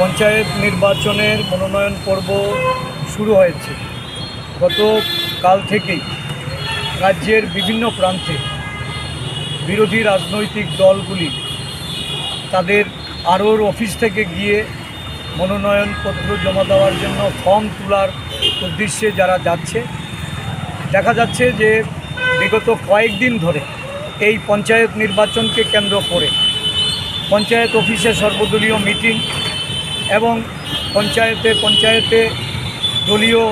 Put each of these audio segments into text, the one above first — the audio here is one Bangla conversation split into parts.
পঞ্চায়েত নির্বাচনের মনোনয়ন পর্ব শুরু হয়েছে। গত কাল থেকেই রাজ্যের বিভিন্ন প্রান্তে বিরোধী রাজনৈতিক দলগুলি তাদের আরোর অফিস থেকে গিয়ে মনোনয়নপত্র জমা দেওয়ার জন্য ফর্ম তোলার উদ্দেশ্যে যারা যাচ্ছে, দেখা যাচ্ছে যে বিগত কয়েকদিন ধরে এই পঞ্চায়েত নির্বাচনকে কেন্দ্র করে পঞ্চায়েত অফিসে সর্বদলীয় মিটিং এবং পঞ্চায়েতে পঞ্চায়েতে দলীয়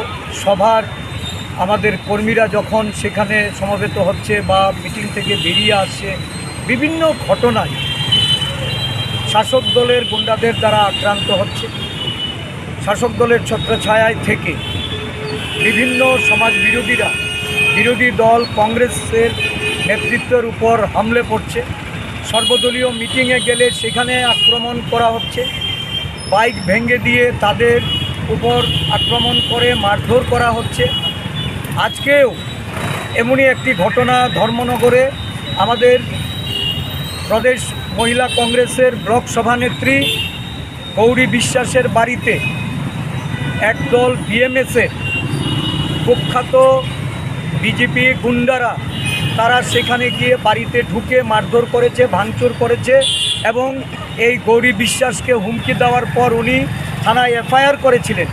সভার আমাদের কর্মীরা যখন সেখানে সমবেত হচ্ছে বা মিটিং থেকে বেরিয়ে আসছে, বিভিন্ন ঘটনায় শাসক দলের গুন্ডাদের দ্বারা আক্রান্ত হচ্ছে। শাসক দলের ছত্রছায়ায় থেকে বিভিন্ন সমাজ বিরোধীরা বিরোধী দল কংগ্রেসের নেতৃত্বের উপর হামলে পড়ছে। সর্বদলীয় মিটিংয়ে গেলে সেখানে আক্রমণ করা হচ্ছে। বাইক ভেঙে দিয়ে তাদের উপর আক্রমণ করে মারধর করা হচ্ছে। আজকেও এমনই একটি ঘটনা ধর্মনগরে আমাদের প্রদেশ মহিলা কংগ্রেসের ব্লক সভানেত্রী গৌরী বিশ্বাসের বাড়িতে একদল বিএমএসের কুখ্যাত বিজেপি গুন্ডারা তারা সেখানে গিয়ে বাড়িতে ঢুকে মারধর করেছে, ভাঙচুর করেছে এবং এই গৌরী বিশ্বাসকে হুমকি দেওয়ার পর উনি থানায় এফআইআর করেছিলেন।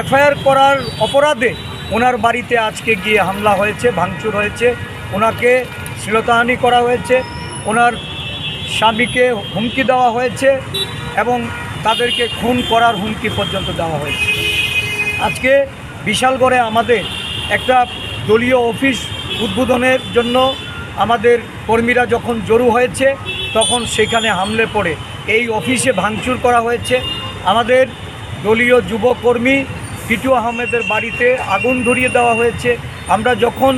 এফআইআর করার অপরাধে ওনার বাড়িতে আজকে গিয়ে হামলা হয়েছে, ভাঙচুর হয়েছে। ওনাকে শ্লীলতাহানি করা হয়েছে, ওনার স্বামীকে হুমকি দেওয়া হয়েছে এবং তাদেরকে খুন করার হুমকি পর্যন্ত দেওয়া হয়েছে। আজকে বিশালগড়ে আমাদের একটা দলীয় অফিস উদ্বোধনের জন্য আমাদের কর্মীরা যখন জড়ো হয়েছে, তখন সেখানে হামলে পড়ে। এই অফিসে ভাঙচুর করা হয়েছে। আমাদের দলীয় যুবকর্মী পিটু আহমেদের বাড়িতে আগুন ধরিয়ে দেওয়া হয়েছে। আমরা যখন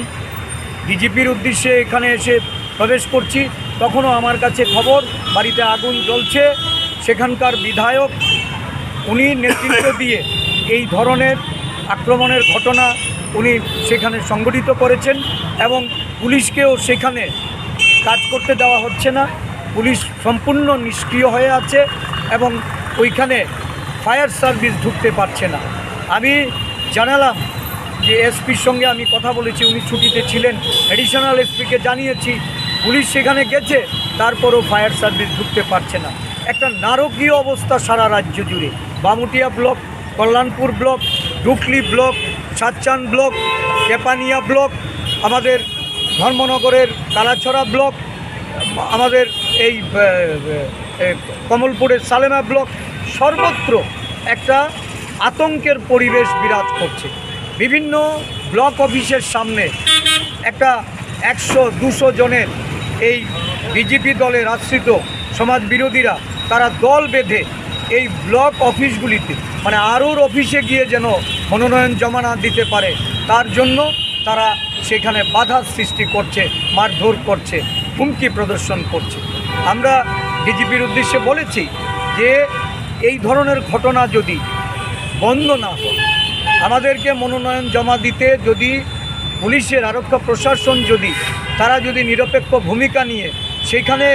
ডিজিপির উদ্দেশ্যে এখানে এসে প্রবেশ করছি, তখনও আমার কাছে খবর, বাড়িতে আগুন জ্বলছে। সেখানকার বিধায়ক, উনি নেতৃত্ব দিয়ে এই ধরনের আক্রমণের ঘটনা উনি সেখানে সংগঠিত করেছেন এবং পুলিশকেও সেখানে কাজ করতে দেওয়া হচ্ছে না। পুলিশ সম্পূর্ণ নিষ্ক্রিয় হয়ে আছে এবং ওইখানে ফায়ার সার্ভিস ঢুকতে পারছে না। আমি জানালাম যে এসপির সঙ্গে আমি কথা বলেছি, উনি ছুটিতে ছিলেন। অ্যাডিশনাল এসপিকে জানিয়েছি, পুলিশ সেখানে গেছে, তারপরও ফায়ার সার্ভিস ঢুকতে পারছে না। একটা নারকীয় অবস্থা সারা রাজ্য জুড়ে। Bamutia block, Kalyanpur block Dukli block, সাতচান block, Kepania block, আমাদের ধর্মনগরের কালাছড়া ব্লক, আমাদের এই কমলপুরের সালেমা ব্লক, সর্বত্র একটা আতঙ্কের পরিবেশ বিরাজ করছে। বিভিন্ন ব্লক অফিসের সামনে একটা একশো, দুশো জনের এই বিজেপি দলের আশ্রিত সমাজ বিরোধীরা, তারা দল বেঁধে এই ব্লক অফিসগুলিতে মানে আরোর অফিসে গিয়ে যেন মনোনয়ন জমা না দিতে পারে, তার জন্য তারা সেখানে বাধার সৃষ্টি করছে, মারধর করছে, হুমকি প্রদর্শন করছে। আমরা ডিজিপির উদ্দেশ্যে বলেছি যে, এই ধরনের ঘটনা যদি বন্ধ না হয়, আমাদেরকে মনোনয়ন জমা দিতে যদি পুলিশের, আরক্ষা প্রশাসন যদি, তারা যদি নিরপেক্ষ ভূমিকা নিয়ে সেখানে